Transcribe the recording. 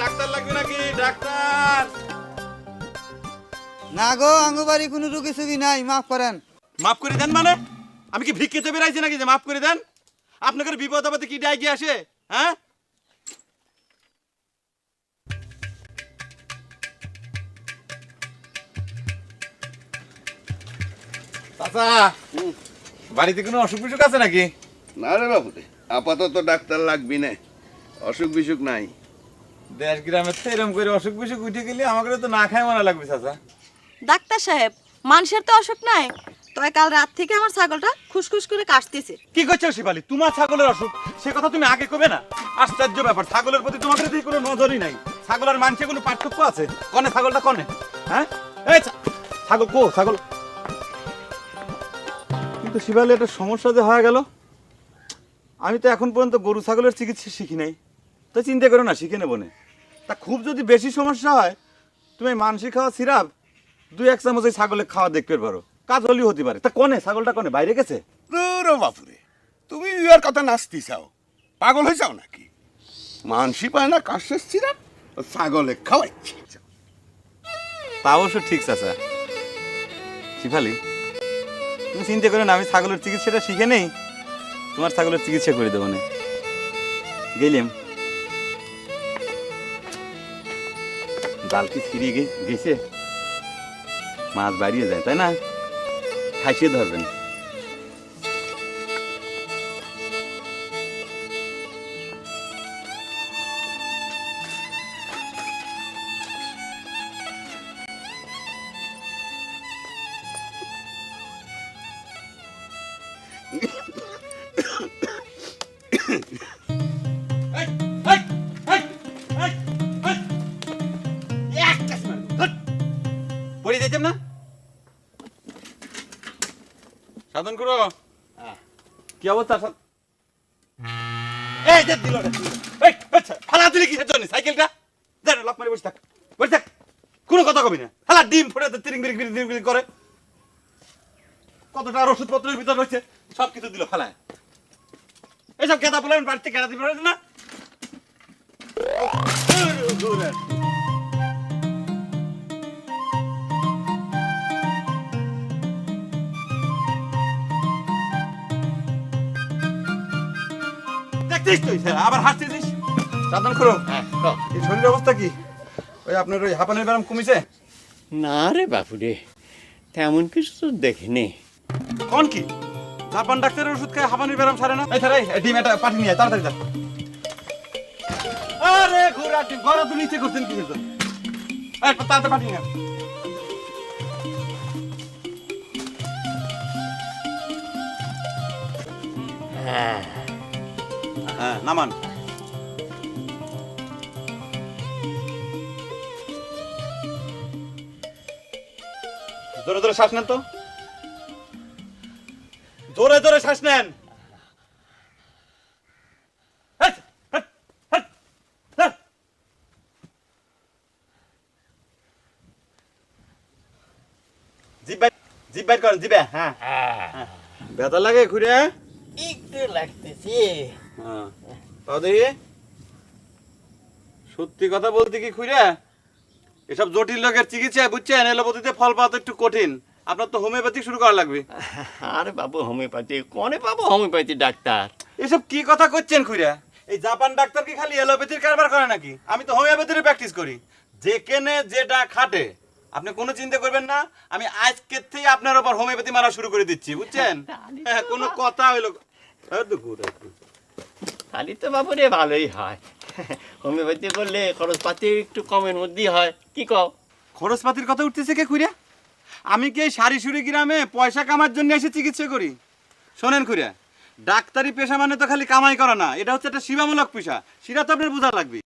Doctor লাগবে নাকি? Doctor! না গো আঙ্গু বাড়ি কোনো রুগী সুগি নাই মাফ করেন। মাফ করে দেন মানে? আমি কি ভিক্ষিতে বেরাইছি নাকি যে মাফ করে দেন? আপনাদের বিপদ আপদে কি ডাই গিয়ে আসে হ্যাঁ? চাচা বাড়িতে কোনো অসুখ বিসুখ আছে নাকি? না রে বাবু আপাতত ডাক্তার লাগবি না। অসুখ বিসুখ নাই। দেশ গ্রামের তো এরম করে অসুখ বিসুখ উঠে গেলে আমাকে তো না খাই মনে লাগবে চাচা। ডাক্তার সাহেব মানুষের তো অসুখ নাই। তবে কাল রাত থেকে আমার ছাগলটা খুসখুস করে কাশতেছে। কি করছ শিবালি? তোমার ছাগলের অসুখ? সে কথা তুমি আগে কবে না? আশ্চর্য ব্যাপার ছাগলের প্রতি তোমাদের প্রতি কোনো নজরই নাই। ছাগল আর মানুষের কোনো পার্থক্য আছে? কনে ছাগলটা কনে? হ্যাঁ? এই ছাগল কো ছাগল। কিন্তু শিবালি একটা সমস্যা যে হয়ে গেল। আমি তো এখন পর্যন্ত গরু ছাগলের চিকিৎসা শিখি নাই। তো চিন্তা করো না শিখে নেব না। তা খুব যদি বেশি সমস্যা হয় তুমি মানসি খাওয়া সিরাপ দুই এক চামচ এই ছাগলের খাওয়া দেখতে পারো। কাজ হলেই হতে পারে। তা কনে ছাগলটা কনে বাইরে গেছে? রে বাবু রে তুমি ইয়ার কথা নাচতে চাও? পাগল হয়ে যাও নাকি? মানসি পায় না কাশের সিরাপ? ছাগলে খাওয়াচ্ছি তা অবশ্য ঠিক চাচা। শিফালি তুমি চিন্তা করো না আমি ছাগলের চিকিৎসাটা শিখে নেই। তোমার ছাগলের চিকিৎসা করে দেবো না। গেলাম। জাল কি ছিঁড়িয়ে গেছে। মাছ বাড়িয়ে যায় তাই না? খাইছে ধরবেন। সাধন করো। কি অবস্থা? এই যে দিল এই, আচ্ছা, ফালা দিলি কিসের জন্য? সাইকেলটা? যা লক মারি বসে থাক। বসে থাক। কোনো কথা কবি না। হালা ডিম ফুটে তিরিং বিরিং বিরিং বিরিং করে। কতটা ওষুধপত্রের ভিতর রয়েছে? সব কিছু দিল ফালায় এইসব কেদা বলে বাড়িতে কেদা দিবে না? দেখছিস তুই? আবার হাসতেছিস? সাবধান করো। এই শরীরের অবস্থা কি? ওই আপনার ওই হাঁপানির ব্যায়াম কমিছে? না রে বাপুরে তেমন কিছু তো দেখিনি। কোন কি? জাপান ডাক্তারের ওষুধ খায় হাঁপানির ব্যায়াম সারে না? এই এই ডিম এটা পাঠিয়ে নিয়ে তাড়াতাড়ি যা। আরে ঘোড়া ডিম ঘোড়া তো নিচে করছেন কি জন্য? এই তাড়াতাড়ি পাঠিয়ে নিয়ে আয়। হ্যাঁ নামান। জোরে জোরে শ্বাস নেন তো। জোরে জোরে শ্বাস নেন। জিভ বাইর করেন জিবে হ্যাঁ। ব্যথা লাগে ঘুরে। একটু লাগতেছে। হ্যাঁ। সত্যি কথা বলতে কি খুঁড়া এসব জটিল লোকের চিকিৎসা বুঝছেন এলোপতিতে ফল পাওয়া তো একটু কঠিন। আপনার তো হোমিওপ্যাথি শুরু করা লাগবে। আরে বাবু হোমিওপ্যাথি? কোনে পাবো হোমিওপ্যাথি ডাক্তার? এসব কি কথা করছেন খুঁড়া এই জাপান ডাক্তার কি খালি এলোপ্যাথির কারবার করে নাকি? আমি তো হোমিওপ্যাথির প্র্যাকটিস করি। যে কেনে যেটা খাটে। আপনি কোনো চিন্তা করবেন না আমি আজকে থেকে আপনার উপর হোমিওপ্যাথি মারা শুরু করে দিচ্ছি বুঝছেন? হ্যাঁ কোনো কথা হইল। তাহলে তো বাবুরে ভালোই হয়। হোমিওপ্যাথি করলে খরচপাতি একটু কমের মধ্যেই হয়। কি কও? খরচপাতির কথা উঠতেছে কে খুঁড়িয়া? আমি কি এই সারিসুরি গ্রামে পয়সা কামার জন্য এসে চিকিৎসা করি? শোনেন খুঁড়িয়া, ডাক্তারি পেশা মানে তো খালি কামাই করা না। এটা হচ্ছে একটা সীমামূলক পেশা। সেটা তো আপনার বোঝা লাগবে।